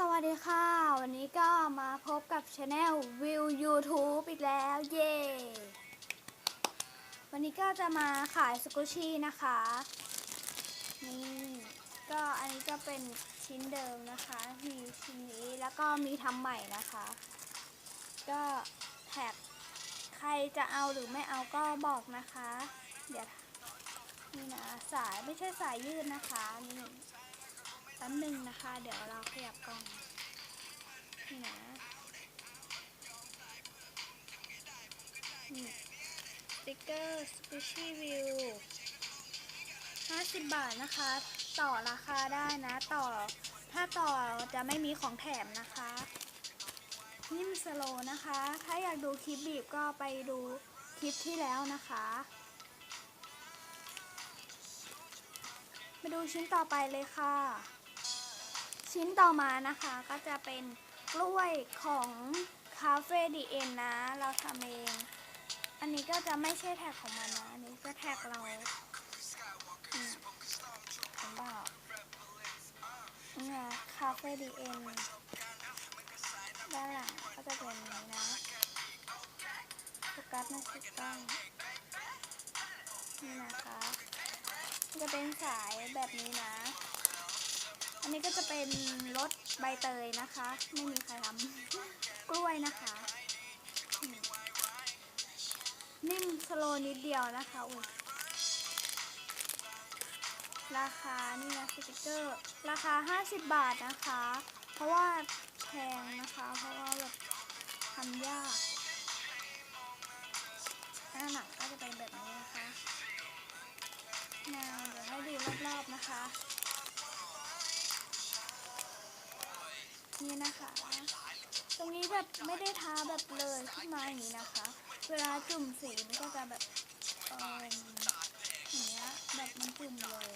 สวัสดีค่ะ วันนี้ก็มาพบกับช anel วิว YouTube อีกแล้ว เย้วันนี้ก็จะมาขายสกุชชี่นะคะ นี่ก็อันนี้ก็เป็นชิ้นเดิมนะคะ มีชิ้นนี้แล้วก็มีทำใหม่นะคะ ก็แท็กใครจะเอาหรือไม่เอาก็บอกนะคะ เดี๋ยวนี่นะสายไม่ใช่สายยืดนะคะนี่ แป๊บหนึ่งนะคะ เดี๋ยวเราขยับกล้องนี่นะนี่สติกเกอร์สกูชี่วิว50 บาทนะคะ ต่อราคาได้นะ ต่อ ถ้าต่อจะไม่มีของแถมนะคะนิ่มสโลว์นะคะ ถ้าอยากดูคลิปบีบก็ไปดูคลิปที่แล้วนะคะมาดูชิ้นต่อไปเลยค่ะ ชิ้นต่อมานะคะก็จะเป็นกล้วยของคาเฟ่ดีเอ็นนะ เราทำเอง อันนี้ก็จะไม่ใช่แท็กของมันนะ อันนี้ก็แท็กเราอืมเห็นเปล่าเนี่ยคาเฟ่ดีเอ็นด้านหลังก็จะเป็นนี้นะโฟกัสนะถูกต้องนี่นะคะ จะเป็นสายแบบนี้นะ อันนี้ก็จะเป็นรสใบเตยนะคะ ไม่มีใครทำ กล้วยนะคะ นิ่มสโลนิดเดียวนะคะอุ้ยราคานี่นะสติกเกอร์ ราคา 50 บาทนะคะ เพราะว่าแพงนะคะ เพราะว่าแบบทำยากหน้าหนังก็จะเป็นแบบนี้นะคะแนวเดี๋ยวให้ดูรอบๆนะคะ นี่นะคะ ตรงนี้แบบไม่ได้ทาแบบเลยขึ้นมาอย่างนี้นะคะ เวลาจุ่มสีมันก็จะแบบเอออย่างเงี้ยแบบมันจุ่มเลย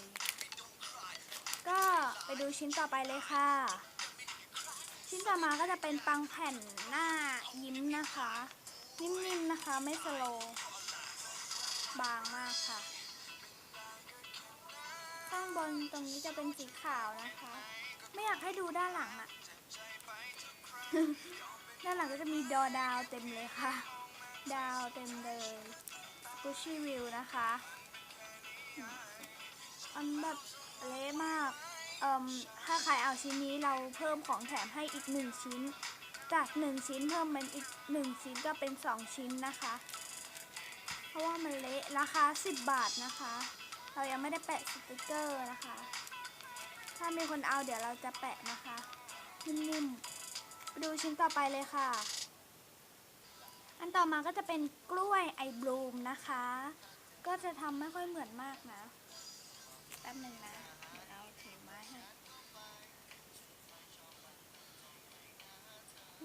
ก็ไปดูชิ้นต่อไปเลยค่ะ ชิ้นต่อมาก็จะเป็นปังแผ่นหน้ายิ้มนะคะ นิ่มๆนะคะไม่สโลว์บางมากค่ะ ข้างบนตรงนี้จะเป็นสีขาวนะคะ ไม่อยากให้ดูด้านหลังอะ ด้านหลังก็จะมีดอดาวเต็มเลยค่ะ ดาวเต็มเลยกุชี่วิวนะคะอันแบบเละมากเอ่มถ้าใครเอาชิ้นนี้เราเพิ่มของแถมให้อีกหนึ่งชิ้น จากหนึ่งชิ้นเพิ่มเป็นอีกหนึ่งชิ้นก็เป็นสองชิ้นนะคะ เพราะว่ามันเละราคา10บาทนะคะ เรายังไม่ได้แปะสติกเกอร์นะคะ ถ้ามีคนเอาเดี๋ยวเราจะแปะนะคะนิ่มๆ ดูชิ้นต่อไปเลยค่ะ อันต่อมาก็จะเป็นกล้วยไอบลูมนะคะ ก็จะทำไม่ค่อยเหมือนมากนะแป๊บหนึ่งนะเดี๋ยวเราถือไม้ให้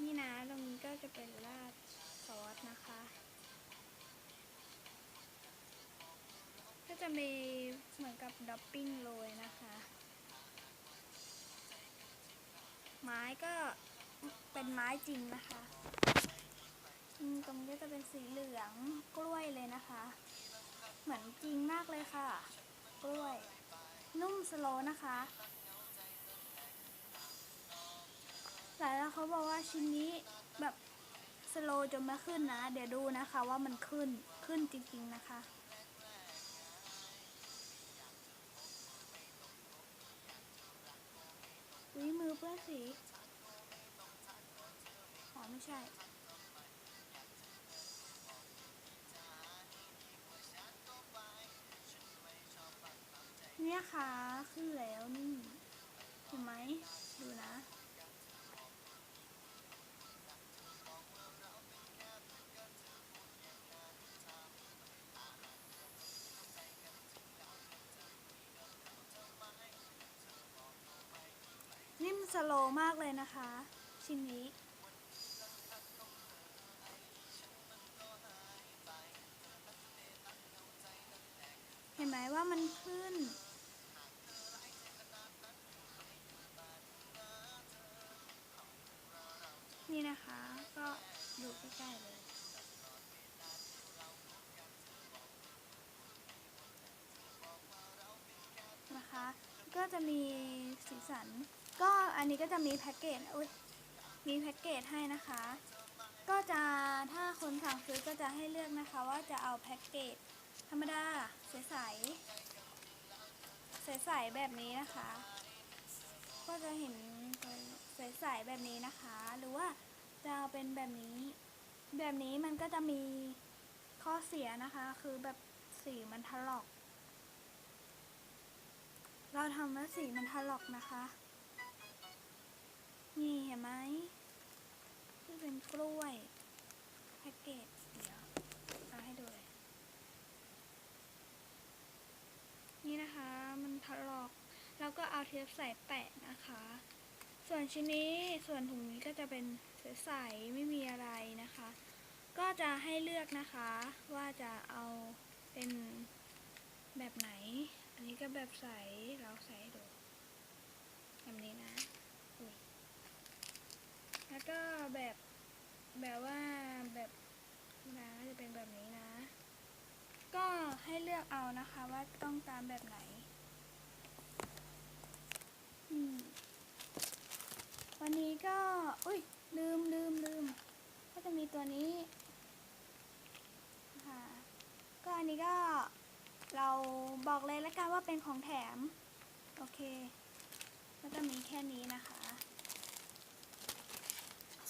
นี่นะตรงนี้ก็จะเป็นราดซอสนะคะ ก็จะมีเหมือนกับดับปิ้งโรยนะคะ ไม้ก็ เป็นไม้จริงนะคะตรงนี้จะเป็นสีเหลืองกล้วยเลยนะคะ เหมือนจริงมากเลยค่ะ กล้วย นุ่มสโลนะคะแต่แล้วเขาบอกว่าชิ้นนี้แบบสโลจนไม่ขึ้นนะ เดี๋ยวดูนะคะว่ามันขึ้นขึ้นจริงๆนะคะอุ้ยมือเปื้อนสี ใช่ เนี่ยค่ะขึ้นแล้วนี่ เห็นไหม ดูนะนิ่มสโลมากเลยนะคะ ชิ้นนี้ มันขึ้น นี่นะคะ ก็ดูใกล้ๆเลยนะคะก็จะมีสีสัน ก็อันนี้ก็จะมีแพ็กเกจอุ้ยมีแพ็กเกจให้นะคะ ก็จะถ้าคนสั่งซื้อก็จะให้เลือกนะคะ ว่าจะเอาแพ็กเกจธรรมดาใสๆ ใสๆแบบนี้นะคะ ก็จะเห็นใสๆแบบนี้นะคะ หรือว่าจะเอาเป็นแบบนี้ แบบนี้มันก็จะมีข้อเสียนะคะ คือแบบสีมันถลอก เราทำแล้วสีมันถลอกนะคะ นี่เห็นไหมที่เป็นกล้วยแพ็กเกจเดี๋ยวเอาให้ดูเลย นี่นะคะ มันถลอก แล้วก็ เอาเทปใส่แปะนะคะ ส่วนชิ้นนี้ส่วนถุงนี้ก็จะเป็นใสๆไม่มีอะไรนะคะ ก็จะให้เลือกนะคะว่าจะเอาเป็นแบบไหน อันนี้ก็แบบใสเราใส่ดูแบบนี้นะแล้วก็แบบแบบว่าแบบนะจะเป็นแบบนี้นะ ก็ให้เลือกเอานะคะว่าต้องการแบบไหน อืม วันนี้ก็ อุ้ย ลืมลืมลืม ก็จะมีตัวนี้ค่ะก็อั นี้ก็เราบอกเลยแล้วกันว่าเป็นของแถม โอเค ก็จะมีแค่นี้นะคะ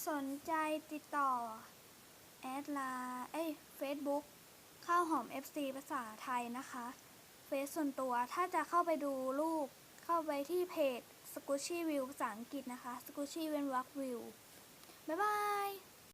สนใจติดต่อ แอดไลน์เอ้ยเฟซบุ๊กข้าวหอม FC ภาษาไทยนะคะ เฟซส่วนตัวถ้าจะเข้าไปดูรูป เข้าไปที่เพจ Squishy View ภาษาอังกฤษนะคะ Squishy เวนวรรควิวบ๊ายบาย